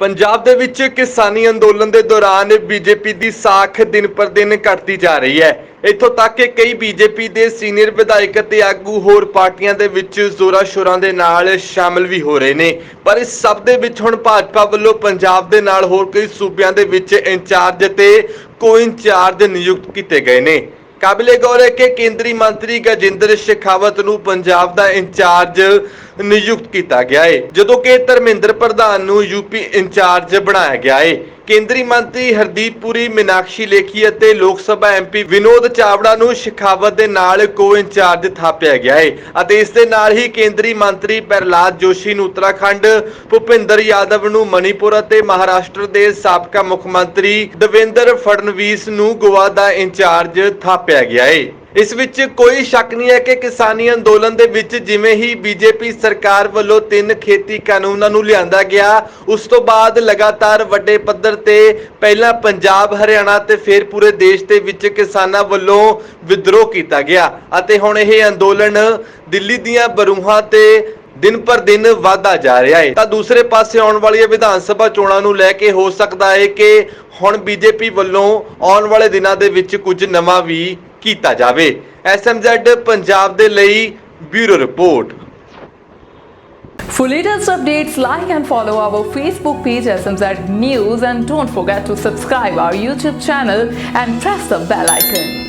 ਪੰਜਾਬ ਦੇ ਵਿੱਚ ਕਿਸਾਨੀ ਅੰਦੋਲਨ ਦੇ ਦੌਰਾਨ ਬੀਜੇਪੀ ਦੀ ਸਾਖ ਦਿਨ ਪਰ ਦਿਨ ਘਟਦੀ ਜਾ ਰਹੀ ਹੈ। ਇੱਥੋਂ ਤੱਕ ਕਿ ਕਈ ਬੀਜੇਪੀ ਦੇ ਸੀਨੀਅਰ ਵਿਧਾਇਕ ਅਤੇ ਆਗੂ ਹੋਰ ਪਾਰਟੀਆਂ ਦੇ ਵਿੱਚ ਜ਼ੋਰਾਂ ਸ਼ੋਰਾਂ ਦੇ ਨਾਲ ਸ਼ਾਮਲ ਵੀ ਹੋ ਰਹੇ ਨੇ। ਪਰ ਇਸ ਸਭ ਦੇ ਵਿੱਚ ਹੁਣ ਭਾਜਪਾ ਵੱਲੋਂ ਪੰਜਾਬ ਦੇ ਨਾਲ ਹੋਰ ਕਈ ਸੂਬਿਆਂ ਦੇ ਵਿੱਚ ਇੰਚਾਰਜ ਤੇ ਕੋ ਇੰਚਾਰਜ ਨਿਯੁਕਤ ਕੀਤੇ ਗਏ ਨੇ। ਕਾਬਿਲੇ ਗੌਰ ਹੈ ਕਿ ਕੇਂਦਰੀ ਮੰਤਰੀ ਗਜਿੰਦਰ ਸ਼ੇਖਾਵਤ ਨੂੰ ਪੰਜਾਬ ਦਾ ਇੰਚਾਰਜ ਨਿਯੁਕਤ ਕੀਤਾ ਗਿਆ ਹੈ ਜਦੋਂ ਕਿ ਧਰਮਿੰਦਰ ਪ੍ਰਧਾਨ ਨੂੰ ਯੂਪੀ ਇੰਚਾਰਜ ਬਣਾਇਆ ਗਿਆ ਹੈ ਕੇਂਦਰੀ ਮੰਤਰੀ ਹਰਦੀਪ ਪੁਰੀ, ਮੀਨਾਕਸ਼ੀ ਲੇਖੀ ਅਤੇ ਲੋਕ ਸਭਾ ਐਮਪੀ ਵਿਨੋਦ ਚਾਵੜਾ ਨੂੰ ਸ਼ਿਖਾਵਤ ਦੇ ਨਾਲ ਕੋ ਇੰਚਾਰਜ ਥਾਪਿਆ ਗਿਆ ਹੈ ਅਤੇ ਇਸ ਦੇ ਨਾਲ ਹੀ ਕੇਂਦਰੀ ਮੰਤਰੀ ਪ੍ਰਹਲਾਦ ਜੋਸ਼ੀ ਨੂੰ ਉੱਤਰਾਖੰਡ, ਭੁਪਿੰਦਰ ਯਾਦਵ ਨੂੰ ਮਣੀਪੁਰ ਅਤੇ ਮਹਾਰਾਸ਼ਟਰ ਦੇ ਸਾਬਕਾ ਮੁੱਖ ਮੰਤਰੀ ਦਵਿੰਦਰ ਫੜਨਵੀਸ ਨੂੰ ਗੋਆ ਦਾ ਇੰਚਾਰਜ ਥਾਪਿਆ ਗਿਆ ਹੈ ਇਸ ਵਿੱਚ ਕੋਈ ਸ਼ੱਕ ਨਹੀਂ ਹੈ ਕਿ ਕਿਸਾਨੀ ਅੰਦੋਲਨ ਦੇ ਵਿੱਚ ਜਿਵੇਂ ਹੀ ਬੀਜੇਪੀ ਸਰਕਾਰ ਵੱਲੋਂ ਤਿੰਨ ਖੇਤੀ ਕਾਨੂੰਨਾਂ ਨੂੰ ਲਿਆਂਦਾ ਗਿਆ, ਉਸ ਤੋਂ ਬਾਅਦ ਲਗਾਤਾਰ ਵੱਡੇ ਪੱਧਰ ਤੇ ਪਹਿਲਾਂ ਪੰਜਾਬ, ਹਰਿਆਣਾ ਤੇ ਫਿਰ ਪੂਰੇ ਦੇਸ਼ ਦੇ ਵਿੱਚ ਕਿਸਾਨਾਂ ਵੱਲੋਂ ਵਿਦਰੋਹ ਕੀਤਾ ਗਿਆ ਅਤੇ ਹੁਣ ਇਹ ਅੰਦੋਲਨ ਦਿੱਲੀ ਦੀਆਂ ਬਰੂਹਾਂ ਤੇ ਦਿਨ ਪਰ ਦਿਨ ਵਾਧਾ ਜਾ ਰਿਹਾ ਹੈ। ਤਾਂ ਦੂਸਰੇ ਪਾਸੇ ਆਉਣ ਵਾਲੀਆਂ ਵਿਧਾਨ ਸਭਾ ਚੋਣਾਂ ਨੂੰ ਲੈ ਕੇ ਹੋ ਸਕਦਾ ਹੈ ਕਿ ਹੁਣ ਬੀਜੇਪੀ ਵੱਲੋਂ ਆਉਣ ਵਾਲੇ ਦਿਨਾਂ ਦੇ ਵਿੱਚ ਕੁਝ ਨਵਾਂ ਵੀ ਕੀਤਾ ਜਾਵੇ ਐਸਐਮਜ਼ੈਡ ਪੰਜਾਬ ਦੇ ਲਈ bureau report For latest updates, like and follow our Facebook page SMZ News and don't forget to subscribe our YouTube channel and press the bell icon.